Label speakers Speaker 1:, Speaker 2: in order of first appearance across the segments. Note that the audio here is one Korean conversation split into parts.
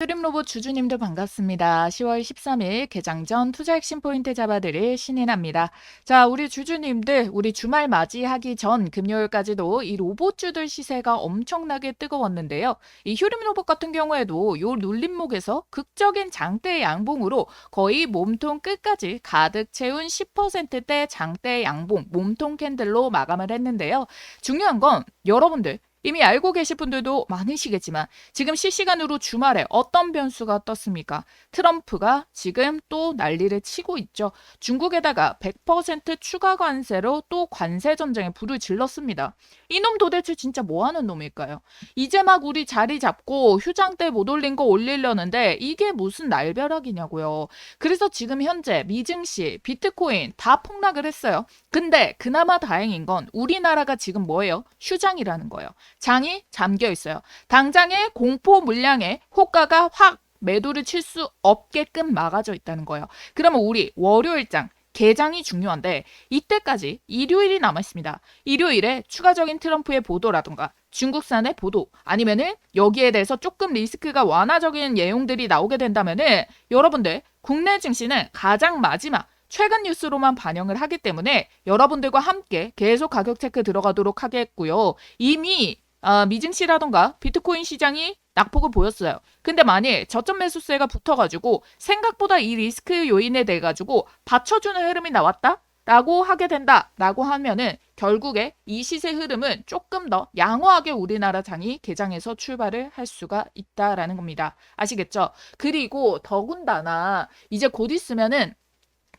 Speaker 1: 트림 로봇 주주님들 반갑습니다. 10월 13일 개장 전 투자 핵심 포인트 잡아드릴 신인합니다. 자, 우리 주주님들, 우리 주말 맞이하기 전 금요일까지도 이 로봇주들 시세가 엄청나게 뜨거웠는데요. 이 휴림 로봇 같은 경우에도 요 눌림목에서 극적인 장대 양봉으로 거의 몸통 끝까지 가득 채운 10%대 장대 양봉, 몸통 캔들로 마감을 했는데요. 중요한 건 여러분들 이미 알고 계실 분들도 많으시겠지만 지금 실시간으로 주말에 어떤 변수가 떴습니까? 트럼프가 지금 또 난리를 치고 있죠. 중국에다가 100% 추가 관세로 또 관세 전쟁에 불을 질렀습니다. 이놈 도대체 진짜 뭐 하는 놈일까요? 이제 막 우리 자리 잡고 휴장 때 못 올린 거 올리려는데 이게 무슨 날벼락이냐고요. 그래서 지금 현재 미증시, 비트코인 다 폭락을 했어요. 근데 그나마 다행인 건 우리나라가 지금 뭐예요? 휴장이라는 거예요. 장이 잠겨 있어요. 당장의 공포 물량에 호가가 확 매도를 칠 수 없게끔 막아져 있다는 거예요. 그러면 우리 월요일장 개장이 중요한데 이때까지 일요일이 남아 있습니다. 일요일에 추가적인 트럼프의 보도라든가 중국산의 보도 아니면은 여기에 대해서 조금 리스크가 완화적인 내용들이 나오게 된다면은 여러분들 국내 증시는 가장 마지막 최근 뉴스로만 반영을 하기 때문에 여러분들과 함께 계속 가격 체크 들어가도록 하겠고요. 이미 어, 미증시라던가 비트코인 시장이 낙폭을 보였어요. 근데 만일 저점 매수세가 붙어가지고 생각보다 이 리스크 요인에 대해 가지고 받쳐주는 흐름이 나왔다? 라고 하게 된다 라고 하면은 결국에 이 시세 흐름은 조금 더 양호하게 우리나라 장이 개장해서 출발을 할 수가 있다라는 겁니다. 아시겠죠? 그리고 더군다나 이제 곧 있으면은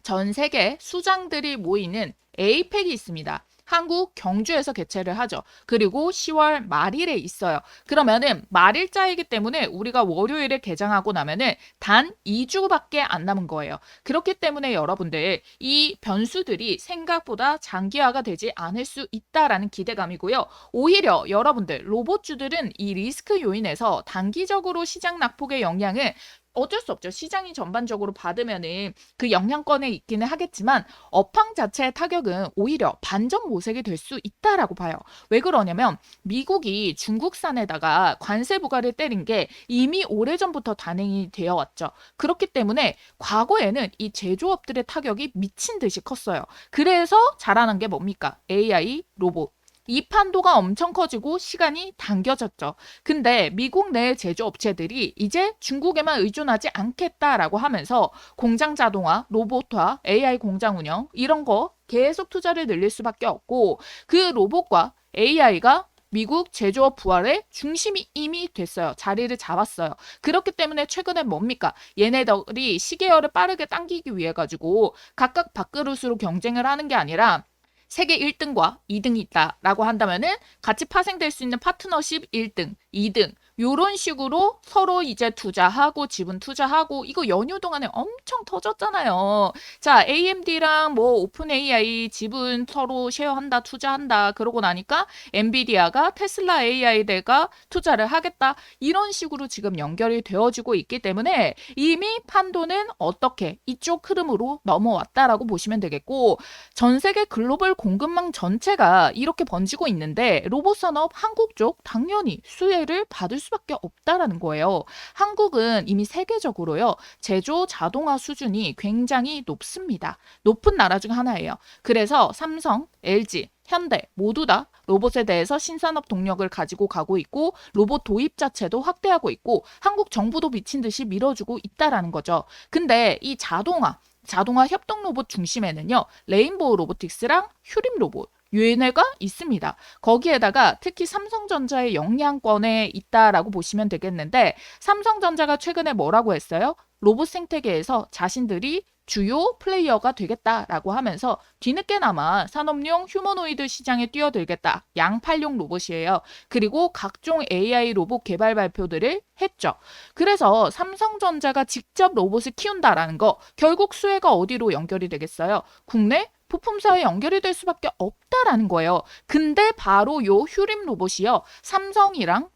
Speaker 1: 전 세계 수장들이 모이는 에이펙이 있습니다. 한국 경주에서 개최를 하죠. 그리고 10월 말일에 있어요. 그러면은 말일자이기 때문에 우리가 월요일에 개장하고 나면은 단 2주밖에 안 남은 거예요. 그렇기 때문에 여러분들 이 변수들이 생각보다 장기화가 되지 않을 수 있다라는 기대감이고요. 오히려 여러분들 로봇주들은 이 리스크 요인에서 단기적으로 시장 낙폭의 영향을 어쩔 수 없죠. 시장이 전반적으로 받으면은 그 영향권에 있기는 하겠지만 업황 자체의 타격은 오히려 반전 모색이 될 수 있다라고 봐요. 왜 그러냐면 미국이 중국산에다가 관세 부과를 때린 게 이미 오래전부터 단행이 되어 왔죠. 그렇기 때문에 과거에는 이 제조업들의 타격이 미친 듯이 컸어요. 그래서 자라난 게 뭡니까? AI, 로봇. 이 판도가 엄청 커지고 시간이 당겨졌죠. 근데 미국 내 제조업체들이 이제 중국에만 의존하지 않겠다라고 하면서 공장 자동화, 로봇화, AI 공장 운영 이런 거 계속 투자를 늘릴 수밖에 없고 그 로봇과 AI가 미국 제조업 부활의 중심이 이미 됐어요. 자리를 잡았어요. 그렇기 때문에 최근에 뭡니까? 얘네들이 시계열을 빠르게 당기기 위해 가지고 각각 밥그릇으로 경쟁을 하는 게 아니라 세계 1등과 2등이 있다라고 한다면은 같이 파생될 수 있는 파트너십 1등, 2등 요런 식으로 서로 이제 투자하고 지분 투자하고 이거 연휴 동안에 엄청 터졌잖아요. 자, AMD랑 뭐 오픈 AI 지분 서로 쉐어한다, 투자한다 그러고 나니까 엔비디아가 테슬라 AI대가 투자를 하겠다. 이런 식으로 지금 연결이 되어지고 있기 때문에 이미 판도는 어떻게 이쪽 흐름으로 넘어왔다라고 보시면 되겠고 전 세계 글로벌 공급망 전체가 이렇게 번지고 있는데 로봇 산업 한국 쪽 당연히 수혜를 받을 수 밖에 없다라는 거예요. 한국은 이미 세계적으로요. 제조 자동화 수준이 굉장히 높습니다. 높은 나라 중 하나예요. 그래서 삼성, LG, 현대 모두 다 로봇에 대해서 신산업 동력을 가지고 가고 있고 로봇 도입 자체도 확대하고 있고 한국 정부도 미친 듯이 밀어주고 있다라는 거죠. 근데 이 자동화 자동화 협동 로봇 중심에는요. 레인보우 로보틱스랑 휴림 로봇 얘네가 있습니다. 거기에다가 특히 삼성전자의 영향권에 있다라고 보시면 되겠는데 삼성전자가 최근에 뭐라고 했어요? 로봇 생태계에서 자신들이 주요 플레이어가 되겠다라고 하면서 뒤늦게나마 산업용 휴머노이드 시장에 뛰어들겠다. 양팔용 로봇이에요. 그리고 각종 AI 로봇 개발 발표들을 했죠. 그래서 삼성전자가 직접 로봇을 키운다라는 거 결국 수혜가 어디로 연결이 되겠어요? 국내 부품사에 연결이 될 수밖에 없다라는 거예요. 근데 바로 요 휴림 로봇이요. 삼성이랑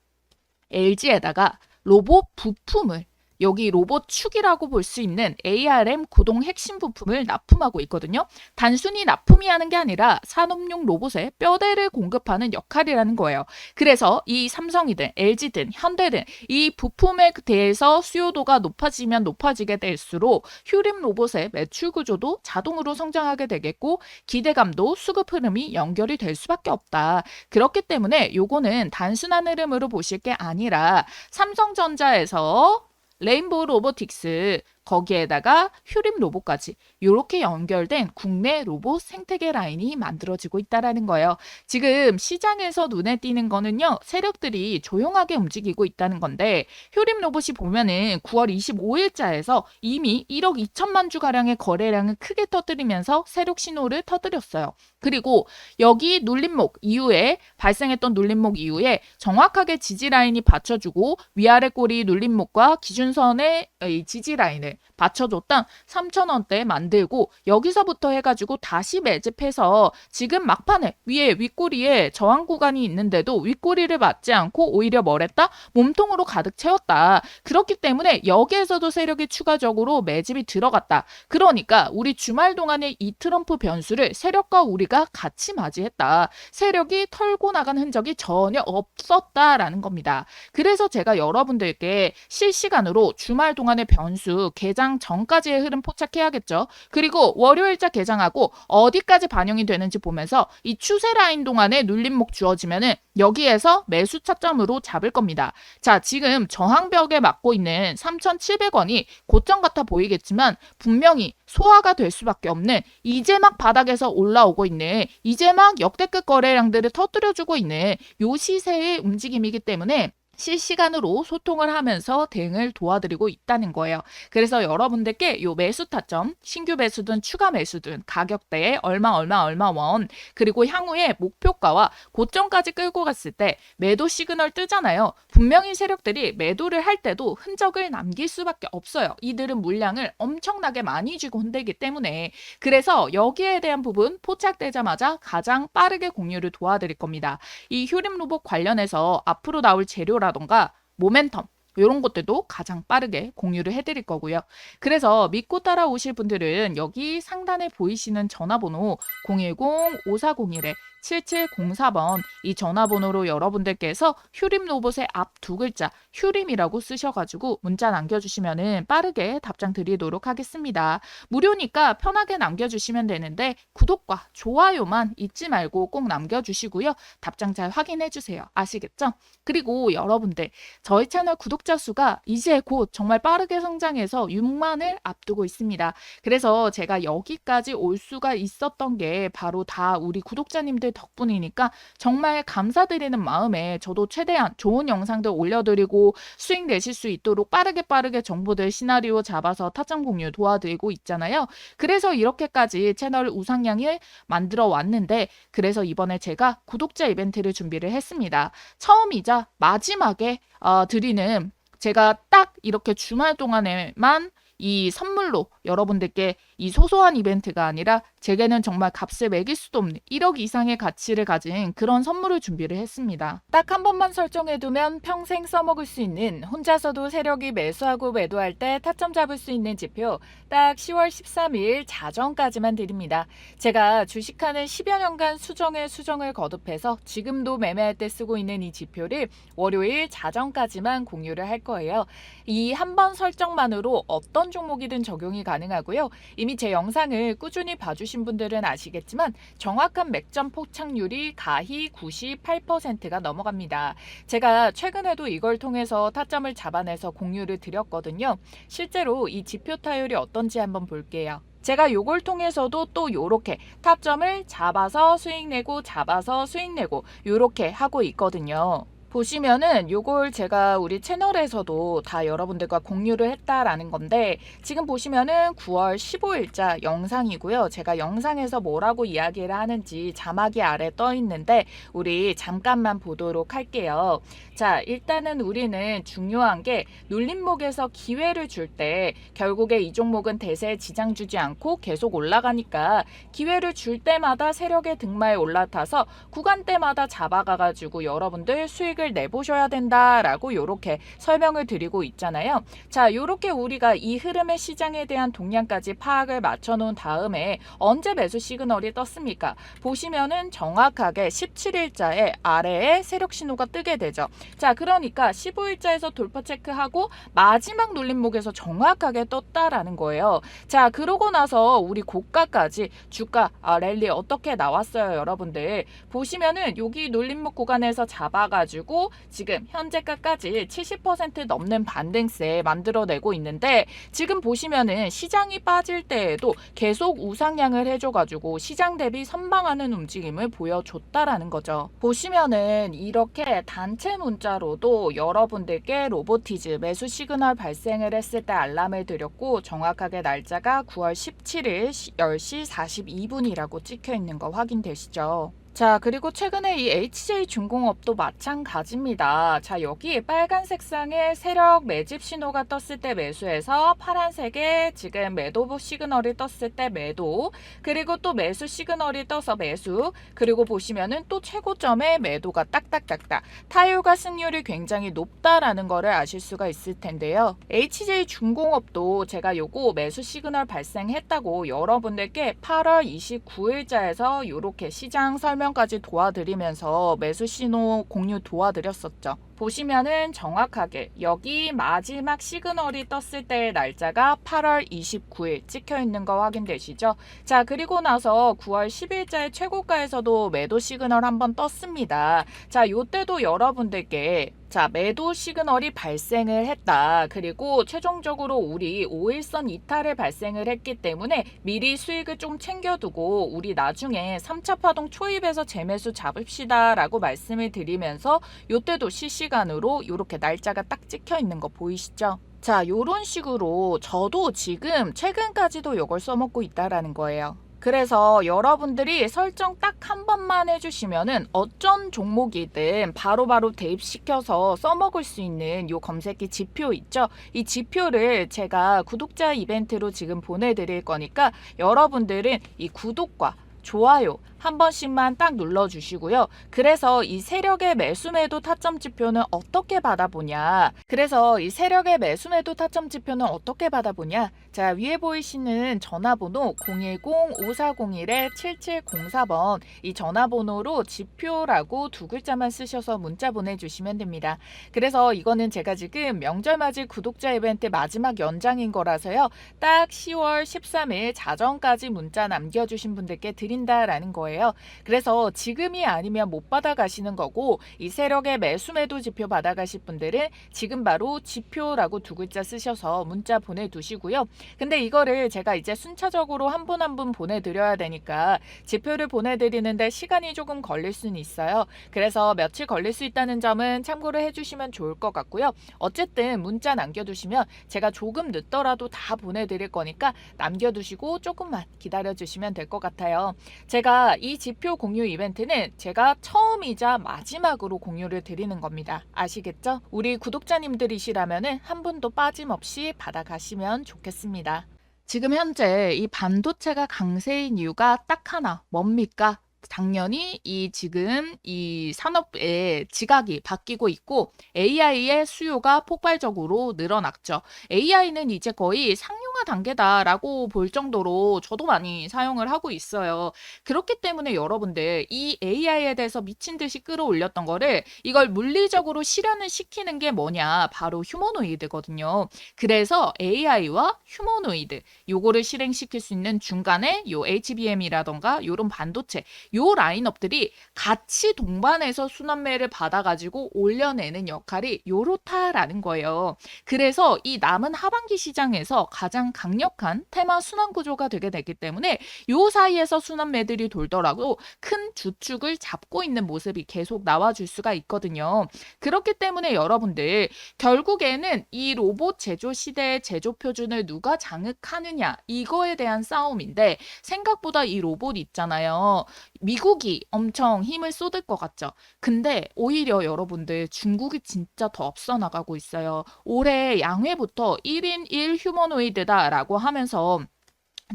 Speaker 1: LG에다가 로봇 부품을 여기 로봇 축이라고 볼 수 있는 ARM 고동 핵심 부품을 납품하고 있거든요. 단순히 납품이 하는 게 아니라 산업용 로봇에 뼈대를 공급하는 역할이라는 거예요. 그래서 이 삼성이든 LG든 현대든 이 부품에 대해서 수요도가 높아지면 높아지게 될수록 휴림 로봇의 매출 구조도 자동으로 성장하게 되겠고 기대감도 수급 흐름이 연결이 될 수밖에 없다. 그렇기 때문에 요거는 단순한 흐름으로 보실 게 아니라 삼성전자에서 레인보우 로보틱스 거기에다가 휴림 로봇까지 이렇게 연결된 국내 로봇 생태계 라인이 만들어지고 있다라는 거예요. 지금 시장에서 눈에 띄는 거는요. 세력들이 조용하게 움직이고 있다는 건데 휴림 로봇이 보면은 9월 25일자에서 이미 1억 2천만 주 가량의 거래량을 크게 터뜨리면서 세력 신호를 터뜨렸어요. 그리고 여기 눌림목 이후에 발생했던 눌림목 이후에 정확하게 지지 라인이 받쳐주고 위아래 꼬리 눌림목과 기준선의 이 지지 라인을 받쳐줬던 3,000원대 만들고 여기서부터 해가지고 다시 매집해서 지금 막판에 위에 윗꼬리에 저항 구간이 있는데도 윗꼬리를 맞지 않고 오히려 뭐랬다? 몸통으로 가득 채웠다. 그렇기 때문에 여기에서도 세력이 추가적으로 매집이 들어갔다. 그러니까 우리 주말 동안에 이 트럼프 변수를 세력과 우리가 같이 맞이했다. 세력이 털고 나간 흔적이 전혀 없었다라는 겁니다. 그래서 제가 여러분들께 실시간으로 주말 동안의 변수 개장 전까지의 흐름 포착해야겠죠. 그리고 월요일자 개장하고 어디까지 반영이 되는지 보면서 이 추세 라인 동안에 눌림목 주어지면은 여기에서 매수 차점으로 잡을 겁니다. 자, 지금 저항벽에 맞고 있는 3,700원이 고점 같아 보이겠지만 분명히 소화가 될 수밖에 없는 이제 막 바닥에서 올라오고 있는 이제 막 역대급 거래량들을 터뜨려주고 있는 요 시세의 움직임이기 때문에 실시간으로 소통을 하면서 대응을 도와드리고 있다는 거예요. 그래서 여러분들께 요 매수 타점, 신규 매수든 추가 매수든 가격대에 얼마 얼마 얼마 원 그리고 향후에 목표가와 고점까지 끌고 갔을 때 매도 시그널 뜨잖아요. 분명히 세력들이 매도를 할 때도 흔적을 남길 수밖에 없어요. 이들은 물량을 엄청나게 많이 쥐고 흔들기 때문에 그래서 여기에 대한 부분 포착되자마자 가장 빠르게 공유를 도와드릴 겁니다. 이 휴림 로봇 관련해서 앞으로 나올 재료라던가 모멘텀 이런 것들도 가장 빠르게 공유를 해드릴 거고요. 그래서 믿고 따라오실 분들은 여기 상단에 보이시는 전화번호 010-5401에 7704번 이 전화번호로 여러분들께서 휴림 로봇의 앞 두 글자 휴림이라고 쓰셔가지고 문자 남겨주시면은 빠르게 답장 드리도록 하겠습니다. 무료니까 편하게 남겨주시면 되는데 구독과 좋아요만 잊지 말고 꼭 남겨주시고요. 답장 잘 확인해주세요. 아시겠죠? 그리고 여러분들 저희 채널 구독자 수가 이제 곧 정말 빠르게 성장해서 6만을 앞두고 있습니다. 그래서 제가 여기까지 올 수가 있었던 게 바로 다 우리 구독자님들 덕분이니까 정말 감사드리는 마음에 저도 최대한 좋은 영상들 올려드리고 수익 내실 수 있도록 빠르게 빠르게 정보들 시나리오 잡아서 타점 공유 도와드리고 있잖아요. 그래서 이렇게까지 채널 우상향을 만들어 왔는데 그래서 이번에 제가 구독자 이벤트를 준비를 했습니다. 처음이자 마지막에 어, 드리는 제가 딱 이렇게 주말 동안에만 이 선물로 여러분들께 이 소소한 이벤트가 아니라 제게는 정말 값을 매길 수도 없는 1억 이상의 가치를 가진 그런 선물을 준비를 했습니다. 딱 한 번만 설정해두면 평생 써먹을 수 있는 혼자서도 세력이 매수하고 매도할 때 타점 잡을 수 있는 지표 딱 10월 13일 자정까지만 드립니다. 제가 주식하는 10여 년간 수정에 수정을 거듭해서 지금도 매매할 때 쓰고 있는 이 지표를 월요일 자정까지만 공유를 할 거예요. 이 한 번 설정만으로 어떤 종목이든 적용이 가능하고요. 이미 제 영상을 꾸준히 봐주신 분들은 아시겠지만 정확한 맥점 포착률이 가히 98%가 넘어갑니다. 제가 최근에도 이걸 통해서 타점을 잡아내서 공유를 드렸거든요. 실제로 이 지표 타율이 어떤지 한번 볼게요. 제가 요걸 통해서도 또 요렇게 타점을 잡아서 수익 내고 잡아서 수익 내고 요렇게 하고 있거든요. 보시면은 요걸 제가 우리 채널에서도 다 여러분들과 공유를 했다라는 건데 지금 보시면은 9월 15일자 영상이고요. 제가 영상에서 뭐라고 이야기를 하는지 자막이 아래 떠 있는데 우리 잠깐만 보도록 할게요. 자, 일단은 우리는 중요한 게 눌림목에서 기회를 줄 때 결국에 이 종목은 대세에 지장 주지 않고 계속 올라가니까 기회를 줄 때마다 세력의 등마에 올라타서 구간대마다 잡아가 가지고 여러분들 수익을 수익을 내보셔야 된다라고 이렇게 설명을 드리고 있잖아요. 자, 이렇게 우리가 이 흐름의 시장에 대한 동향까지 파악을 맞춰 놓은 다음에 언제 매수 시그널이 떴습니까? 보시면은 정확하게 17일자에 아래에 세력 신호가 뜨게 되죠. 자, 그러니까 15일자에서 돌파 체크하고 마지막 눌림목에서 정확하게 떴다라는 거예요. 자, 그러고 나서 우리 고가까지 주가 아, 랠리 어떻게 나왔어요, 여러분들? 보시면은 여기 눌림목 구간에서 잡아가지고 지금 현재가까지 70% 넘는 반등세 만들어내고 있는데 지금 보시면은 시장이 빠질 때에도 계속 우상향을 해줘가지고 시장 대비 선방하는 움직임을 보여줬다라는 거죠. 보시면은 이렇게 단체 문자로도 여러분들께 로보티즈 매수 시그널 발생을 했을 때 알람을 드렸고 정확하게 날짜가 9월 17일 10시 42분이라고 찍혀 있는 거 확인되시죠? 자, 그리고 최근에 이 HJ 중공업도 마찬가지입니다. 자, 여기 빨간 색상의 세력 매집 신호가 떴을 때 매수해서 파란색에 지금 매도 시그널이 떴을 때 매도, 그리고 또 매수 시그널이 떠서 매수, 그리고 보시면은 또 최고점에 매도가 딱딱딱딱. 타율과 승률이 굉장히 높다라는 거를 아실 수가 있을 텐데요. HJ 중공업도 제가 요거 매수 시그널 발생했다고 여러분들께 8월 29일자에서 이렇게 시장 설명 설명까지 도와드리면서 매수 신호 공유 도와드렸었죠. 보시면은 정확하게 여기 마지막 시그널이 떴을 때의 날짜가 8월 29일 찍혀 있는 거 확인되시죠? 자, 그리고 나서 9월 10일자의 최고가에서도 매도 시그널 한번 떴습니다. 자, 요때도 여러분들께 자, 매도 시그널이 발생을 했다. 그리고 최종적으로 우리 5일선 이탈을 발생을 했기 때문에 미리 수익을 좀 챙겨두고 우리 나중에 3차 파동 초입에서 재매수 잡읍시다 라고 말씀을 드리면서 요때도 실시간으로 이렇게 날짜가 딱 찍혀 있는 거 보이시죠? 자, 요런 식으로 저도 지금 최근까지도 이걸 써먹고 있다라는 거예요. 그래서 여러분들이 설정 딱 한 번만 해주시면은 어쩐 종목이든 바로바로 바로 대입시켜서 써먹을 수 있는 요 검색기 지표 있죠? 이 지표를 제가 구독자 이벤트로 지금 보내드릴 거니까 여러분들은 이 구독과 좋아요 한 번씩만 딱 눌러주시고요. 그래서 이 세력의 매수매도 타점 지표는 어떻게 받아보냐? 그래서 이 세력의 매수매도 타점 지표는 어떻게 받아보냐? 자, 위에 보이시는 전화번호 010-5401-7704번 이 전화번호로 지표라고 두 글자만 쓰셔서 문자 보내주시면 됩니다. 그래서 이거는 제가 지금 명절 맞이 구독자 이벤트 마지막 연장인 거라서요. 딱 10월 13일 자정까지 문자 남겨주신 분들께 드린다라는 거예요. 거예요. 그래서 지금이 아니면 못 받아가시는 거고 이 세력의 매수 매도 지표 받아가실 분들은 지금 바로 지표라고 두 글자 쓰셔서 문자 보내두시고요. 근데 이거를 제가 이제 순차적으로 한분 한 분 보내드려야 되니까 지표를 보내드리는데 시간이 조금 걸릴 수는 있어요. 그래서 며칠 걸릴 수 있다는 점은 참고를 해주시면 좋을 것 같고요. 어쨌든 문자 남겨두시면 제가 조금 늦더라도 다 보내드릴 거니까 남겨두시고 조금만 기다려주시면 될 것 같아요. 제가 이 지표 공유 이벤트는 제가 처음이자 마지막으로 공유를 드리는 겁니다. 아시겠죠? 우리 구독자님들이시라면 한 분도 빠짐없이 받아가시면 좋겠습니다. 지금 현재 이 반도체가 강세인 이유가 딱 하나 뭡니까? 당연히 이 지금 이 산업의 지각이 바뀌고 있고 AI의 수요가 폭발적으로 늘어났죠. AI는 이제 거의 상용화 단계다라고 볼 정도로 저도 많이 사용을 하고 있어요. 그렇기 때문에 여러분들 이 AI에 대해서 미친 듯이 끌어올렸던 거를 이걸 물리적으로 실현을 시키는 게 뭐냐? 바로 휴머노이드거든요. 그래서 AI와 휴머노이드 요거를 실행시킬 수 있는 중간에 요 HBM이라던가 요런 반도체 요 라인업들이 같이 동반해서 순환매를 받아가지고 올려내는 역할이 요렇다라는 거예요. 그래서 이 남은 하반기 시장에서 가장 강력한 테마 순환 구조가 되게 되기 때문에 요 사이에서 순환매들이 돌더라도 큰 주축을 잡고 있는 모습이 계속 나와줄 수가 있거든요. 그렇기 때문에 여러분들 결국에는 이 로봇 제조 시대의 제조 표준을 누가 장악하느냐 이거에 대한 싸움인데 생각보다 이 로봇 있잖아요. 미국이 엄청 힘을 쏟을 것 같죠. 근데 오히려 여러분들 중국이 진짜 더 앞서 나가고 있어요. 올해 양회부터 1인 1 휴머노이드다라고 하면서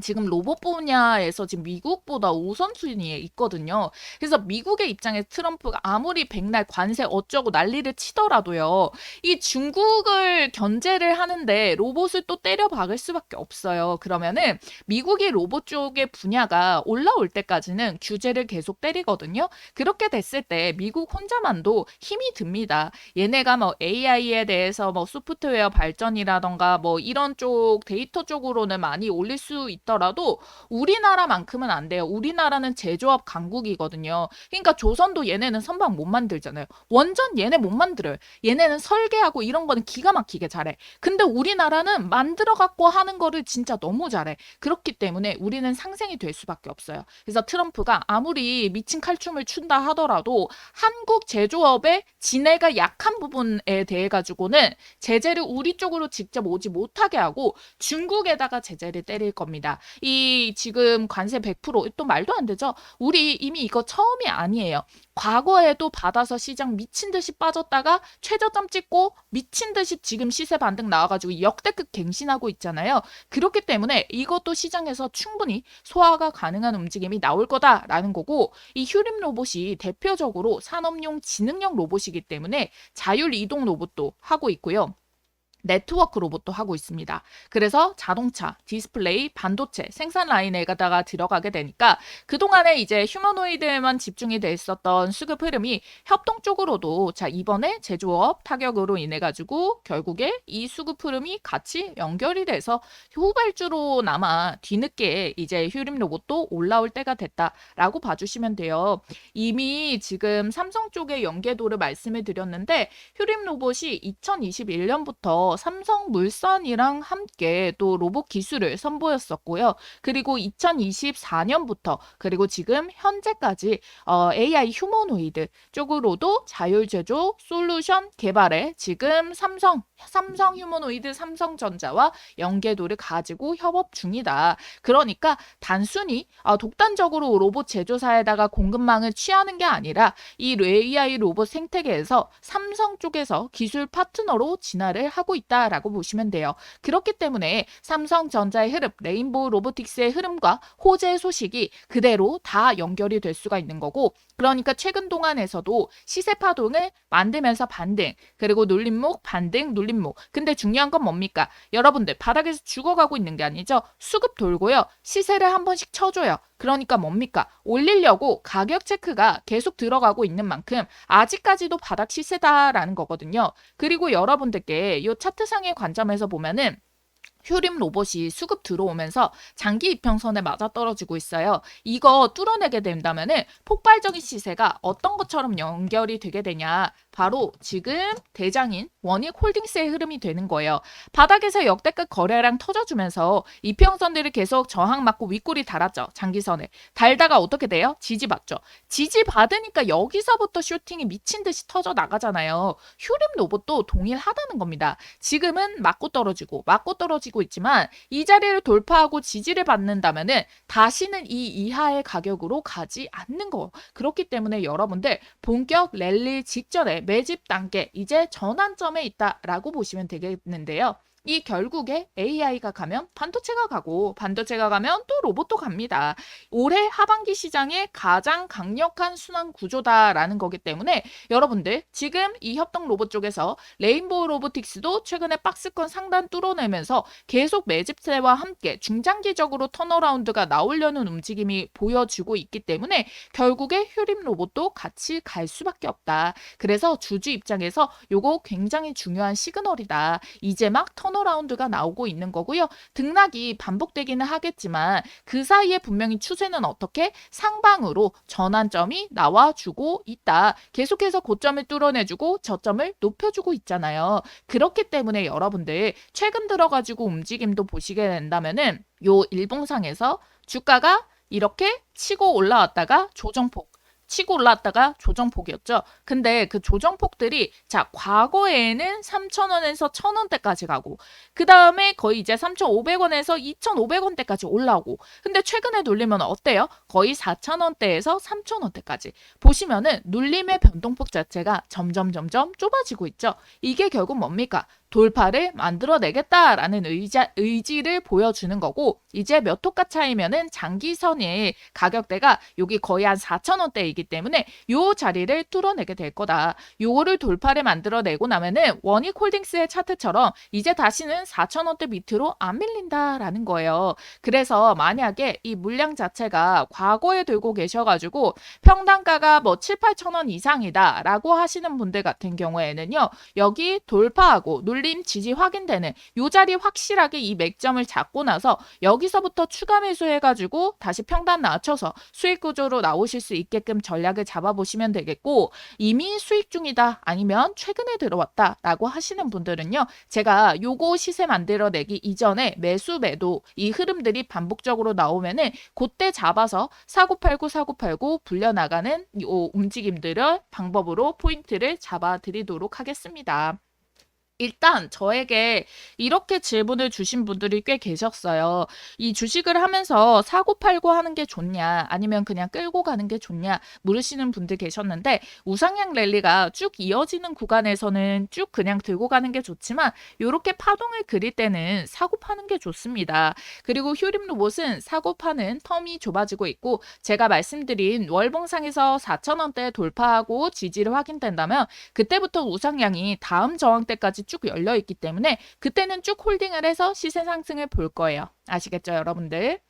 Speaker 1: 지금 로봇 분야에서 지금 미국보다 우선순위에 있거든요. 그래서 미국의 입장에서 트럼프가 아무리 백날 관세 어쩌고 난리를 치더라도요. 이 중국을 견제를 하는데 로봇을 또 때려 박을 수밖에 없어요. 그러면은 미국이 로봇 쪽의 분야가 올라올 때까지는 규제를 계속 때리거든요. 그렇게 됐을 때 미국 혼자만도 힘이 듭니다. 얘네가 뭐 AI에 대해서 뭐 소프트웨어 발전이라던가 뭐 이런 쪽 데이터 쪽으로는 많이 올릴 수 있 더라도 우리나라만큼은 안 돼요. 우리나라는 제조업 강국이거든요. 그러니까 조선도 얘네는 선박 못 만들잖아요. 원전 얘네 못 만들어요. 얘네는 설계하고 이런 거는 기가 막히게 잘해. 근데 우리나라는 만들어 갖고 하는 거를 진짜 너무 잘해. 그렇기 때문에 우리는 상생이 될 수밖에 없어요. 그래서 트럼프가 아무리 미친 칼춤을 춘다 하더라도 한국 제조업의 지네가 약한 부분에 대해 가지고는 제재를 우리 쪽으로 직접 오지 못하게 하고 중국에다가 제재를 때릴 겁니다. 이 지금 관세 100%또 말도 안 되죠. 우리 이미 이거 처음이 아니에요. 과거에도 받아서 시장 미친 듯이 빠졌다가 최저점 찍고 미친 듯이 지금 시세 반등 나와가지고 역대급 갱신하고 있잖아요. 그렇기 때문에 이것도 시장에서 충분히 소화가 가능한 움직임이 나올 거다라는 거고 이 휴림 로봇이 대표적으로 산업용 지능형 로봇이기 때문에 자율 이동 로봇도 하고 있고요. 네트워크 로봇도 하고 있습니다. 그래서 자동차, 디스플레이, 반도체, 생산 라인에다가 들어가게 되니까 그동안에 이제 휴머노이드에만 집중이 돼 있었던 수급 흐름이 협동 쪽으로도 자, 이번에 제조업 타격으로 인해 가지고 결국에 이 수급 흐름이 같이 연결이 돼서 후발주로나마 뒤늦게 이제 휴림 로봇도 올라올 때가 됐다라고 봐주시면 돼요. 이미 지금 삼성 쪽의 연계도를 말씀을 드렸는데 휴림 로봇이 2021년부터 삼성물산이랑 함께 또 로봇 기술을 선보였었고요. 그리고 2024년부터 그리고 지금 현재까지 어, AI 휴머노이드 쪽으로도 자율 제조 솔루션 개발에 지금 삼성 삼성 휴머노이드 삼성전자와 연계도를 가지고 협업 중이다. 그러니까 단순히 아, 독단적으로 로봇 제조사에다가 공급망을 취하는 게 아니라 이 AI 로봇 생태계에서 삼성 쪽에서 기술 파트너로 진화를 하고 있다라고 보시면 돼요. 그렇기 때문에 삼성전자의 흐름, 레인보우 로보틱스의 흐름과 호재 소식이 그대로 다 연결이 될 수가 있는 거고 그러니까 최근 동안에서도 시세 파동을 만들면서 반등, 그리고 눌림목, 반등, 눌 림목. 근데 중요한 건 뭡니까? 여러분들 바닥에서 죽어가고 있는 게 아니죠. 수급 돌고요. 시세를 한 번씩 쳐줘요. 그러니까 뭡니까? 올리려고 가격 체크가 계속 들어가고 있는 만큼 아직까지도 바닥 시세다라는 거거든요. 그리고 여러분들께 이 차트상의 관점에서 보면은 휴림 로봇이 수급 들어오면서 장기 이평선에 맞아떨어지고 있어요. 이거 뚫어내게 된다면은 폭발적인 시세가 어떤 것처럼 연결이 되게 되냐. 바로 지금 대장인 원익 홀딩스의 흐름이 되는 거예요. 바닥에서 역대급 거래량 터져주면서 이평선들이 계속 저항 맞고 윗골이 달았죠. 장기선에. 달다가 어떻게 돼요? 지지 받죠. 지지 받으니까 여기서부터 슈팅이 미친 듯이 터져 나가잖아요. 휴림 로봇도 동일하다는 겁니다. 지금은 맞고 떨어지고 맞고 떨어지고 있지만 이 자리를 돌파하고 지지를 받는다면은 다시는 이 이하의 가격으로 가지 않는 거. 그렇기 때문에 여러분들 본격 랠리 직전에 매집 단계 이제 전환점에 있다라고 보시면 되겠는데요. 이 결국에 AI가 가면 반도체가 가고 반도체가 가면 또 로봇도 갑니다. 올해 하반기 시장의 가장 강력한 순환 구조다라는 거기 때문에 여러분들 지금 이 협동 로봇 쪽에서 레인보우 로보틱스도 최근에 박스권 상단 뚫어내면서 계속 매집세와 함께 중장기적으로 턴어라운드가 나오려는 움직임이 보여주고 있기 때문에 결국에 휴림 로봇도 같이 갈 수밖에 없다. 그래서 주주 입장에서 요거 굉장히 중요한 시그널이다. 이제 막 턴어 턴어라운드가 나오고 있는 거고요. 등락이 반복되기는 하겠지만 그 사이에 분명히 추세는 어떻게 상방으로 전환점이 나와주고 있다. 계속해서 고점을 뚫어내주고 저점을 높여주고 있잖아요. 그렇기 때문에 여러분들 최근 들어가지고 움직임도 보시게 된다면은 요 일봉상에서 주가가 이렇게 치고 올라왔다가 조정폭 치고 올라왔다가 조정폭이었죠. 근데 그 조정폭들이 자 과거에는 3,000원에서 1,000원대까지 가고 그 다음에 거의 이제 3,500원에서 2,500원대까지 올라오고 근데 최근에 눌리면 어때요? 거의 4,000원대에서 3,000원대까지 보시면은 눌림의 변동폭 자체가 점점 점점 좁아지고 있죠. 이게 결국 뭡니까? 돌파를 만들어내겠다라는 의자, 의지를 보여주는 거고 이제 몇 호가 차이면은 장기선의 가격대가 여기 거의 한 4,000원대이기 때문에 요 자리를 뚫어내게 될 거다. 요거를 돌파를 만들어내고 나면은 원익홀딩스의 차트처럼 이제 다시는 4,000원대 밑으로 안 밀린다라는 거예요. 그래서 만약에 이 물량 자체가 과거에 들고 계셔가지고 평단가가 뭐 7, 8천 원 이상이다라고 하시는 분들 같은 경우에는요. 여기 돌파하고 눌림 지지 확인되는 요 자리 확실하게 이 맥점을 잡고 나서 여기서부터 추가 매수해가지고 다시 평단 낮춰서 수익 구조로 나오실 수 있게끔 전략을 잡아보시면 되겠고 이미 수익 중이다 아니면 최근에 들어왔다라고 하시는 분들은요. 제가 요거 시세 만들어내기 이전에 매수 매도 이 흐름들이 반복적으로 나오면은 그때 잡아서 사고 팔고 사고 팔고 불려 나가는 요 움직임들을 방법으로 포인트를 잡아 드리도록 하겠습니다. 일단 저에게 이렇게 질문을 주신 분들이 꽤 계셨어요. 이 주식을 하면서 사고 팔고 하는 게 좋냐, 아니면 그냥 끌고 가는 게 좋냐 물으시는 분들 계셨는데 우상향 랠리가 쭉 이어지는 구간에서는 쭉 그냥 들고 가는 게 좋지만 이렇게 파동을 그릴 때는 사고 파는 게 좋습니다. 그리고 휴림 로봇은 사고 파는 텀이 좁아지고 있고 제가 말씀드린 월봉상에서 4,000 원대 돌파하고 지지를 확인된다면 그때부터 우상향이 다음 저항대까지 쭉 열려 있기 때문에 그때는 쭉 홀딩을 해서 시세 상승을 볼 거예요. 아시겠죠, 여러분들?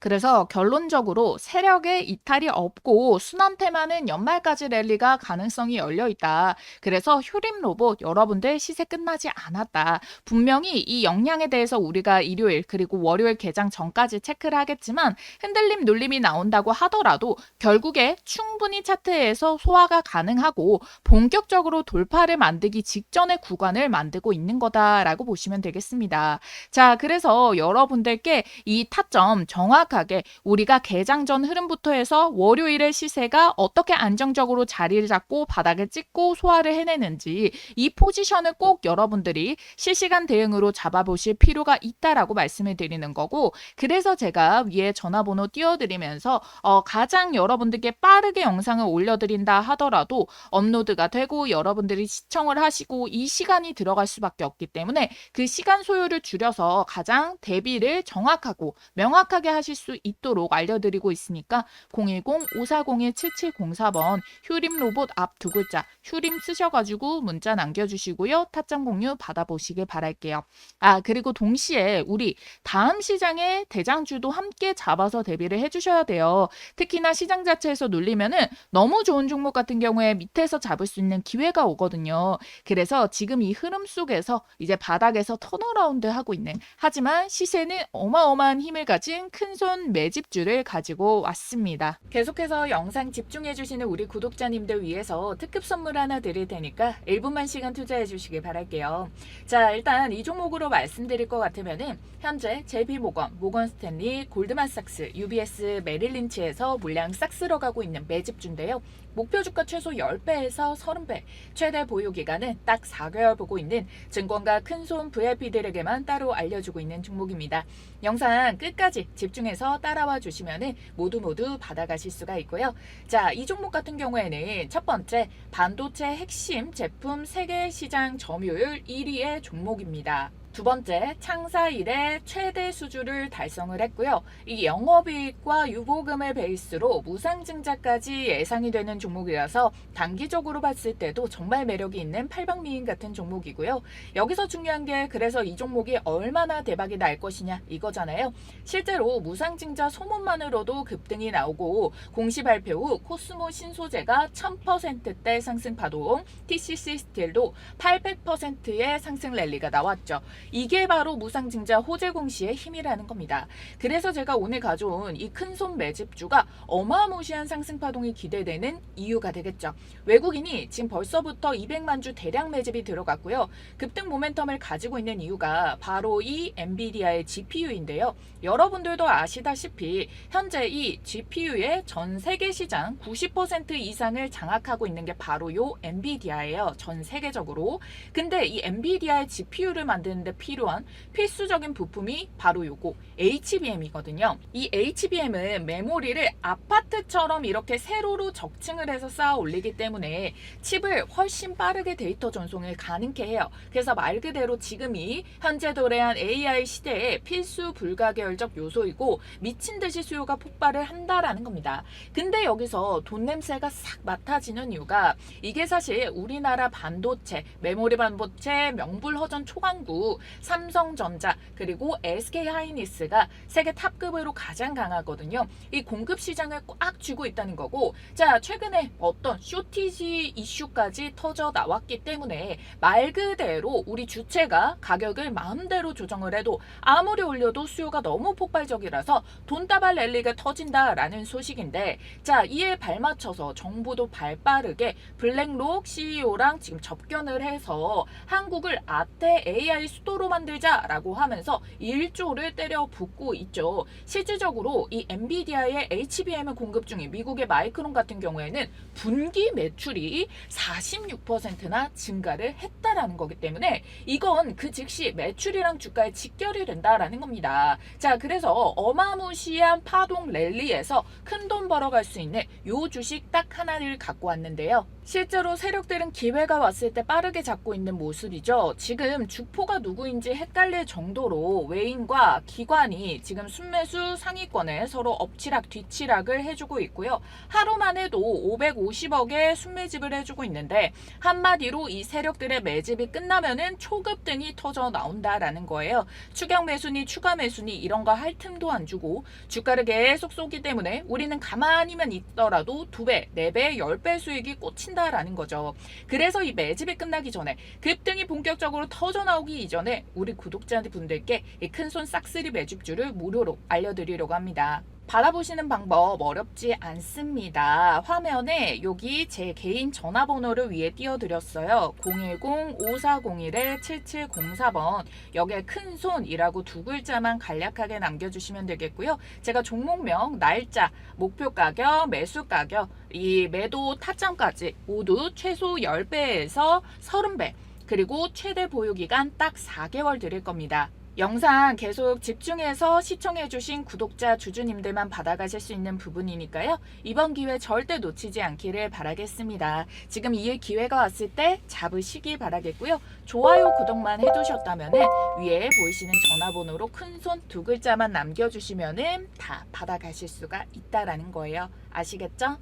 Speaker 1: 그래서 결론적으로 세력의 이탈이 없고 순환테마는 연말까지 랠리가 가능성이 열려 있다. 그래서 휴림 로봇 여러분들 시세 끝나지 않았다. 분명히 이 역량에 대해서 우리가 일요일 그리고 월요일 개장 전까지 체크를 하겠지만 흔들림 눌림이 나온다고 하더라도 결국에 충분히 차트에서 소화가 가능하고 본격적으로 돌파를 만들기 직전의 구간을 만들고 있는 거다라고 보시면 되겠습니다. 자, 그래서 여러분들께 이 타점 정확 정확하게 우리가 개장 전 흐름부터 해서 월요일의 시세가 어떻게 안정적으로 자리를 잡고 바닥을 찍고 소화를 해내는지 이 포지션을 꼭 여러분들이 실시간 대응으로 잡아보실 필요가 있다라고 말씀을 드리는 거고 그래서 제가 위에 전화번호 띄워드리면서 어, 가장 여러분들께 빠르게 영상을 올려드린다 하더라도 업로드가 되고 여러분들이 시청을 하시고 이 시간이 들어갈 수밖에 없기 때문에 그 시간 소요를 줄여서 가장 대비를 정확하고 명확하게 하실 수 있도록 알려드리고 있으니까 010-5401-7704번 휴림 로봇 앞 두 글자 휴림 쓰셔가지고 문자 남겨주시고요. 타점 공유 받아보시길 바랄게요. 아 그리고 동시에 우리 다음 시장의 대장주도 함께 잡아서 대비를 해주셔야 돼요. 특히나 시장 자체에서 눌리면은 너무 좋은 종목 같은 경우에 밑에서 잡을 수 있는 기회가 오거든요. 그래서 지금 이 흐름 속에서 이제 바닥에서 턴어라운드 하고 있는 하지만 시세는 어마어마한 힘을 가진 큰손 새로운 매집주를 가지고 왔습니다. 계속해서 영상 집중해주시는 우리 구독자님들 위해서 특급 선물 하나 드릴 테니까 1분만 시간 투자해 주시길 바랄게요. 자, 일단 이 종목으로 말씀드릴 것 같으면은 현재 JP모건, 모건스탠리, 골드만삭스, UBS, 메릴린치에서 물량 싹 쓸어가고 있는 매집주인데요. 목표 주가 최소 10배에서 30배, 최대 보유 기간은 딱 4개월 보고 있는 증권가 큰손 VIP들에게만 따로 알려주고 있는 종목입니다. 영상 끝까지 집중해서 따라와 주시면 모두 모두 받아가실 수가 있고요. 자, 이 종목 같은 경우에는 첫 번째 반도체 핵심 제품 세계 시장 점유율 1위의 종목입니다. 두 번째, 창사 일에 최대 수주를 달성을 했고요. 이 영업이익과 유보금을 베이스로 무상증자까지 예상이 되는 종목이라서 단기적으로 봤을 때도 정말 매력이 있는 팔방미인 같은 종목이고요. 여기서 중요한 게 그래서 이 종목이 얼마나 대박이 날 것이냐 이거잖아요. 실제로 무상증자 소문만으로도 급등이 나오고 공시 발표 후 코스모 신소재가 1000%대 상승 파동, TCC 스틸도 800%의 상승 랠리가 나왔죠. 이게 바로 무상증자 호재 공시의 힘이라는 겁니다. 그래서 제가 오늘 가져온 이 큰손 매집주가 어마무시한 상승 파동이 기대되는 이유가 되겠죠. 외국인이 지금 벌써부터 200만 주 대량 매집이 들어갔고요. 급등 모멘텀을 가지고 있는 이유가 바로 이 엔비디아의 GPU인데요. 여러분들도 아시다시피 현재 이 GPU의 전 세계 시장 90% 이상을 장악하고 있는 게 바로 요 엔비디아예요. 전 세계적으로. 근데 이 엔비디아의 GPU를 만드는데 필요한 필수적인 부품이 바로 요거 HBM이거든요. 이 HBM은 메모리를 아파트처럼 이렇게 세로로 적층을 해서 쌓아 올리기 때문에 칩을 훨씬 빠르게 데이터 전송을 가능케 해요. 그래서 말 그대로 지금이 현재 도래한 AI 시대의 필수 불가결적 요소이고 미친 듯이 수요가 폭발을 한다라는 겁니다. 근데 여기서 돈 냄새가 싹 맡아지는 이유가 이게 사실 우리나라 반도체, 메모리 반도체, 명불허전 초강구, 삼성전자 그리고 SK 하이니스가 세계 탑급으로 가장 강하거든요. 이 공급 시장을 꽉 쥐고 있다는 거고, 자 최근에 어떤 쇼티지 이슈까지 터져 나왔기 때문에 말 그대로 우리 주체가 가격을 마음대로 조정을 해도 아무리 올려도 수요가 너무 폭발적이라서 돈다발 랠리가 터진다라는 소식인데, 자 이에 발맞춰서 정부도 발빠르게 블랙록 CEO랑 지금 접견을 해서 한국을 아태 AI 수도 로 만들자라고 하면서 1조를 때려 붓고 있죠. 실질적으로 이 엔비디아의 HBM을 공급 중인 미국의 마이크론 같은 경우에는 분기 매출이 46%나 증가를 했다라는 거기 때문에 이건 그 즉시 매출이랑 주가에 직결이 된다라는 겁니다. 자, 그래서 어마무시한 파동 랠리에서 큰 돈 벌어갈 수 있는 요 주식 딱 하나를 갖고 왔는데요. 실제로 세력들은 기회가 왔을 때 빠르게 잡고 있는 모습이죠. 지금 주포가 누구인지 헷갈릴 정도로 외인과 기관이 지금 순매수 상위권에 서로 엎치락 뒤치락을 해주고 있고요. 하루만 해도 550억의 순매집을 해주고 있는데 한마디로 이 세력들의 매집이 끝나면은 초급 등이 터져 나온다라는 거예요. 추격 매수니 추가 매수니 이런 거 할 틈도 안 주고 주가를 계속 쏘기 때문에 우리는 가만히만 있더라도 두 배, 네 배, 열배 수익이 꽂힌 다라는 거죠. 그래서 이 매집이 끝나기 전에 급등이 본격적으로 터져 나오기 이전에 우리 구독자 분들께 이 큰손 싹쓸이 매집주를 무료로 알려드리려고 합니다. 받아보시는 방법 어렵지 않습니다. 화면에 여기 제 개인 전화번호를 위에 띄워드렸어요. 010-5401-7704번 여기에 큰 손이라고 두 글자만 간략하게 남겨주시면 되겠고요. 제가 종목명, 날짜, 목표 가격, 매수 가격, 이 매도 타점까지 모두 최소 10배에서 30배 그리고 최대 보유기간 딱 4개월 드릴 겁니다. 영상 계속 집중해서 시청해주신 구독자 주주님들만 받아가실 수 있는 부분이니까요. 이번 기회 절대 놓치지 않기를 바라겠습니다. 지금 이 기회가 왔을 때 잡으시기 바라겠고요. 좋아요, 구독만 해두셨다면 위에 보이시는 전화번호로 큰 손 두 글자만 남겨주시면 다 받아가실 수가 있다라는 거예요. 아시겠죠?